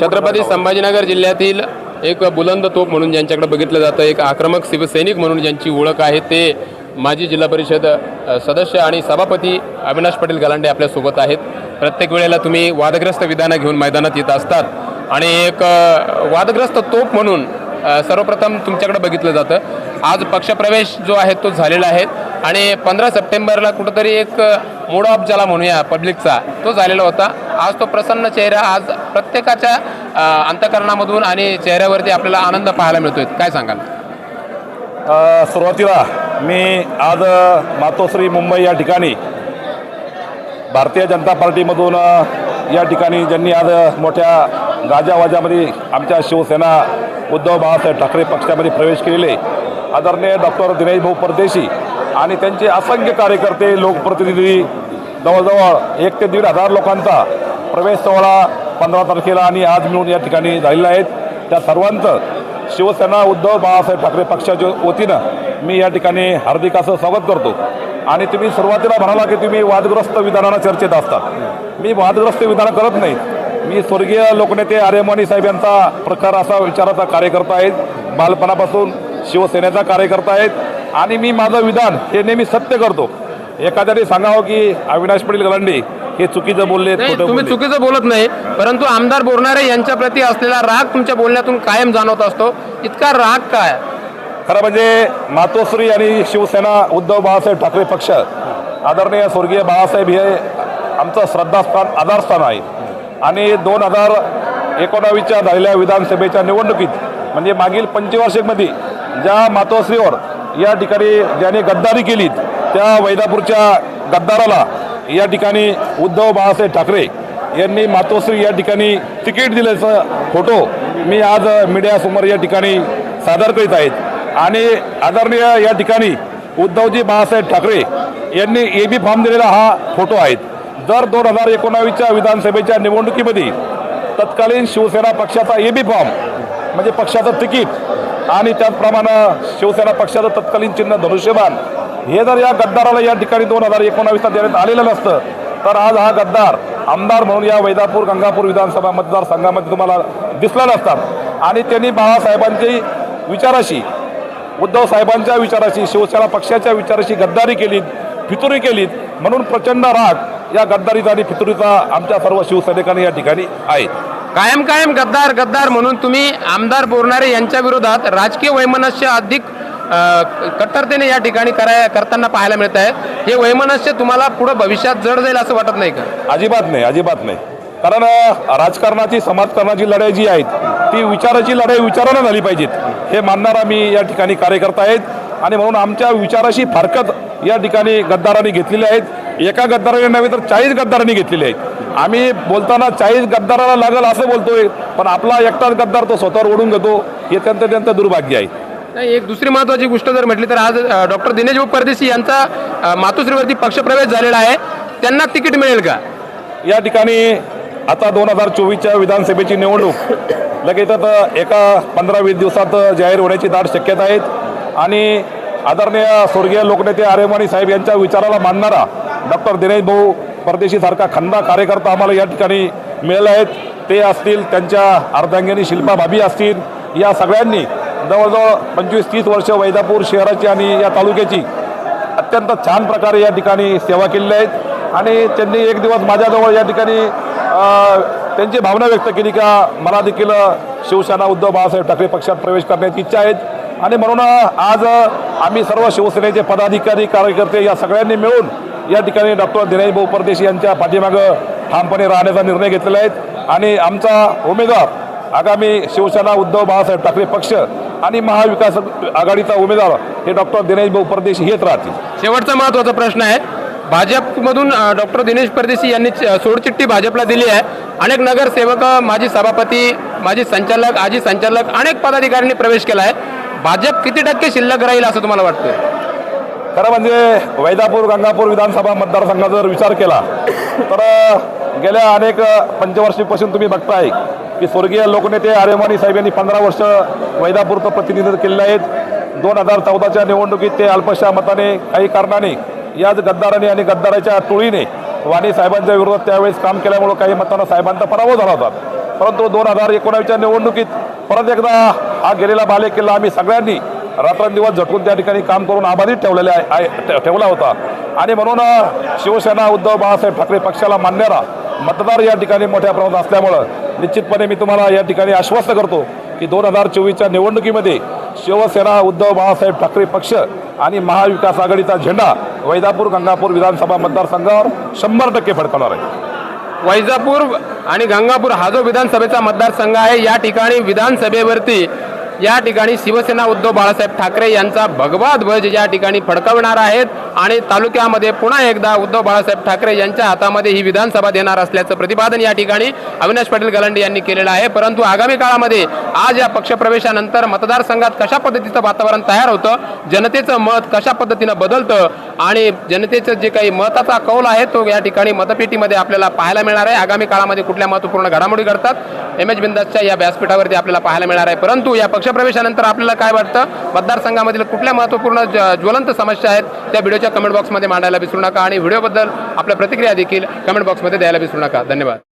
छत्रपती संभाजीनगर जिल्ह्यातील एक बुलंद तोप म्हणून ज्यांच्याकडे बघितलं जातं एक आक्रमक शिवसैनिक म्हणून ज्यांची ओळख आहे ते माजी जिल्हा परिषद सदस्य आणि सभापती अविनाश पाटील गलांडे आपल्यासोबत आहेत. प्रत्येक वेळेला तुम्ही वादग्रस्त विधानं घेऊन मैदानात येत असतात आणि एक वादग्रस्त तोप म्हणून सर्वप्रथम तुमच्याकडे बघितलं जातं. आज पक्षप्रवेश जो आहे तो झालेला आहे. आणि पंधरा सप्टेंबरला कुठंतरी एक मूड ऑफ ज्याला म्हणूया पब्लिकचा तो झालेला होता. आज तो प्रसन्न चेहरा आज प्रत्येकाच्या अंतकरणामधून आणि चेहऱ्यावरती आपल्याला आनंद पाहायला मिळतोय. काय सांगाल? सुरुवातीला मी आज मातोश्री मुंबई या ठिकाणी भारतीय जनता पार्टीमधून या ठिकाणी ज्यांनी आज मोठ्या गाजावाजामध्ये आमच्या शिवसेना उद्धव बाळासाहेब ठाकरे पक्षामध्ये प्रवेश केलेले आदरणीय डॉक्टर दिनेश भाऊ परदेशी आणि त्यांचे असंख्य कार्यकर्ते लोकप्रतिनिधी जवळजवळ एक ते दीड हजार लोकांचा प्रवेश सोहळा पंधरा तारखेला आणि आज मिळून या ठिकाणी झालेला आहेत त्या सर्वांचं शिवसेना उद्धव बाळासाहेब ठाकरे पक्षाच्या वतीनं मी या ठिकाणी हार्दिकाचं स्वागत करतो. आणि तुम्ही सुरुवातीला म्हणाला की तुम्ही वादग्रस्त विधानानं चर्चेत असतात मी वादग्रस्त विधानं करत नाही. मी स्वर्गीय लोकनेते आर्यमानी साहेब यांचा प्रकार असा विचाराचा कार्यकर्ता आहेत. बालपणापासून शिवसेनेचा कार्यकर्ता आहेत. आणि मी माझं विधान हे नेहमी सत्य करतो. एखाद्याने सांगावं की अविनाश पाटील गलांडे हे चुकीचं बोलले तुम्ही चुकीचं बोलत नाही परंतु आमदार बोरणारे यांच्या प्रती असलेला राग तुमच्या बोलण्यातून कायम जाणवत असतो. इतका राग काय? खरं म्हणजे मातोश्री आणि शिवसेना उद्धव बाळासाहेब ठाकरे पक्ष आदरणीय स्वर्गीय बाळासाहेब हे आमचं श्रद्धास्थान आधारस्थान आहे. आणि दोन हजार एकोणावीसच्या झालेल्या विधानसभेच्या निवडणुकीत म्हणजे मागील पंचवार्षिकमध्ये ज्या मातोश्रीवर या ठिकाणी ज्याने गद्दारी केली त्या वैदापूरच्या गद्दाराला या ठिकाणी उद्धव बाळासाहेब ठाकरे यांनी मातोश्री या ठिकाणी तिकीट दिल्याचा फोटो मी आज मीडियासमोर या ठिकाणी सादर करीत आहेत आणि आदरणीय या ठिकाणी उद्धवजी बाळासाहेब ठाकरे यांनी ए बी फॉर्म दिलेला हा फोटो आहे. जर दोन हजार एकोणावीसच्या विधानसभेच्या निवडणुकीमध्ये तत्कालीन शिवसेना पक्षाचा ए बी फॉर्म म्हणजे पक्षाचं तिकीट आणि त्याचप्रमाणे शिवसेना पक्षाचं तत्कालीन चिन्ह धनुष्यबाण. हे जर या गद्दाराला या ठिकाणी दोन हजार एकोणावीसला देण्यात आलेलं नसतं तर आज हा गद्दार आमदार म्हणून या वैदापूर गंगापूर विधानसभा मतदारसंघामध्ये तुम्हाला दिसला नसतात आणि त्यांनी बाळासाहेबांची विचाराशी उद्धव साहेबांच्या विचाराशी शिवसेना पक्षाच्या विचाराशी गद्दारी केलीत फितुरी केलीत म्हणून प्रचंड राग या गद्दारीचा आणि फितुरीचा आमच्या सर्व शिवसैनिकांनी या ठिकाणी आहे. कायम कायम गद्दार गद्दार म्हणून तुम्ही आमदार बोरणारे यांच्या विरोधात राजकीय वैमनस्य अधिक कट्टरतेने या ठिकाणी कराय करताना पाहायला मिळत आहे. हे वैमनस्य तुम्हाला पुढे भविष्यात जड जाईल असं वाटत नाही का? अजिबात नाही अजिबात नाही. कारण राजकारणाची समाजकारणाची लढाई जी आहेत ती विचाराची लढाई विचारानं झाली पाहिजेत. हे मानणारा मी या ठिकाणी कार्यकर्ता आहेत. आणि म्हणून आमच्या विचाराशी फारकत या ठिकाणी गद्दारांनी घेतलेली आहेत. एका गद्दाराने नव्हे तर चाळीस गद्दारांनी घेतलेले आहेत. आम्ही बोलताना चाळीस गद्दाराला लागल असं बोलतोय पण आपला एकटाच गद्दार तो स्वतःवर ओढून घेतो. हे त्यांचं त्यांचं दुर्भाग्य आहे. नाही एक दुसरी महत्वाची गोष्ट जर म्हटली तर आज डॉक्टर दिनेश भाऊ परदेशी यांचा मातोश्रीवरती पक्षप्रवेश झालेला आहे. त्यांना तिकीट मिळेल का? या ठिकाणी आता दोन हजार चोवीसच्या विधानसभेची निवडणूक. लगेच आता एका पंधरा वीस दिवसात जाहीर होण्याची दाट शक्यता आहेत. आणि आदरणीय स्वर्गीय लोकनेते आर्यमानी साहेब यांच्या विचाराला मानणारा डॉक्टर दिनेश भाऊ परदेशीसारखा खंदा कार्यकर्ता आम्हाला या ठिकाणी मिळाले आहेत. ते असतील त्यांच्या अर्धांगिनी शिल्पा भाभी असतील. या सगळ्यांनी जवळजवळ पंचवीस तीस वर्ष वैदापूर शहराची आणि या तालुक्याची अत्यंत छान प्रकारे या ठिकाणी सेवा केलेल्या आहेत. आणि त्यांनी एक दिवस माझ्याजवळ या ठिकाणी त्यांची भावना व्यक्त केली का मला देखील शिवसेना उद्धव बाळासाहेब ठाकरे पक्षात प्रवेश करण्याची इच्छा आहेत आणि म्हणून आज आम्ही सर्व शिवसेनेचे पदाधिकारी कार्यकर्ते या सगळ्यांनी मिळून या ठिकाणी डॉक्टर दिनेश भाऊ परदेशी यांच्या पाठीमागं ठामपणे राहण्याचा निर्णय घेतलेला आहे. आणि आमचा उमेदवार आगामी शिवसेना उद्धव बाळासाहेब ठाकरे पक्ष आणि महाविकास आघाडीचा उमेदवार हे डॉक्टर दिनेश भाऊ परदेशी हेच राहतील. शेवटचा महत्त्वाचा प्रश्न आहे. भाजपमधून डॉक्टर दिनेश परदेशी यांनी च- सोडचिठ्ठी भाजपला दिली आहे. अनेक नगरसेवक माजी सभापती माजी संचालक आजी संचालक अनेक पदाधिकाऱ्यांनी प्रवेश केला आहे. भाजप किती टक्के शिल्लक राहील असं तुम्हाला वाटतं खरं म्हणजे वैदापूर गंगापूर विधानसभा मतदारसंघाचा जर विचार केला तर गेल्या अनेक पंचवर्षीपासून तुम्ही बघताय की स्वर्गीय लोकनेते आर्यमानी साहेब यांनी पंधरा वर्ष वैदापूरचं प्रतिनिधित्व केलेलं आहेत दोन हजार चौदाच्या निवडणुकीत ते अल्पशा मताने काही कारणाने याच गद्दाराने आणि गद्दाराच्या टोळीने वाणी साहेबांच्या विरोधात त्यावेळेस काम केल्यामुळं काही मतांना साहेबांचा पराभव झाला होता. परंतु दोन हजार एकोणावीसच्या निवडणुकीत परत एकदा हा गेलेला बालेकिल्ला आम्ही सगळ्यांनी रात्रंदिवस झटकून त्या ठिकाणी काम करून आबाधित ठेवलेले आहे ठेवला होता. आणि म्हणून शिवसेना उद्धव बाळासाहेब ठाकरे पक्षाला मानणारा मतदार या ठिकाणी मोठ्या प्रमाणात असल्यामुळं निश्चितपणे मी तुम्हाला या ठिकाणी आश्वस्त करतो की दोन हजार चोवीसच्या निवडणुकीमध्ये शिवसेना उद्धव बाळासाहेब ठाकरे पक्ष आणि महाविकास आघाडीचा झेंडा वैदापूर गंगापूर विधानसभा मतदारसंघावर शंभर टक्के फडकवणार आहे. वैजापूर आणि गंगापूर हा जो विधानसभेचा मतदारसंघ आहे या ठिकाणी विधानसभेवरती या ठिकाणी शिवसेना उद्धव बाळासाहेब ठाकरे यांचा भगवा ध्वज या ठिकाणी फडकवणार आहेत. आणि तालुक्यामध्ये पुन्हा एकदा उद्धव बाळासाहेब ठाकरे यांच्या हातामध्ये ही विधानसभा देणार असल्याचं प्रतिपादन या ठिकाणी अविनाश पाटील गलांडे यांनी केलेलं आहे. परंतु आगामी काळामध्ये आज या पक्षप्रवेशानंतर मतदारसंघात कशा पद्धतीचं वातावरण तयार होतं जनतेचं मत कशा पद्धतीनं बदलतं आणि जनतेचं जे काही मताचा कौल आहे तो या ठिकाणी मतपेटीमध्ये आपल्याला पाहायला मिळणार आहे. आगामी काळामध्ये कुठल्या महत्त्वपूर्ण घडामोडी घडतात एम एच बिंदासच्या या व्यासपीठावरती आपल्याला पाहायला मिळणार आहे. परंतु या पक्षप्रवेशानंतर आपल्याला काय वाटतं? मतदारसंघामधील कुठल्या महत्त्वपूर्ण ज्वलंत समस्या आहेत त्या व्हिडिओच्या कमेंट बॉक्समध्ये मांडायला विसरू नका आणि व्हिडिओबद्दल आपल्या प्रतिक्रिया देखील कमेंट बॉक्समध्ये द्यायला विसरू नका. धन्यवाद.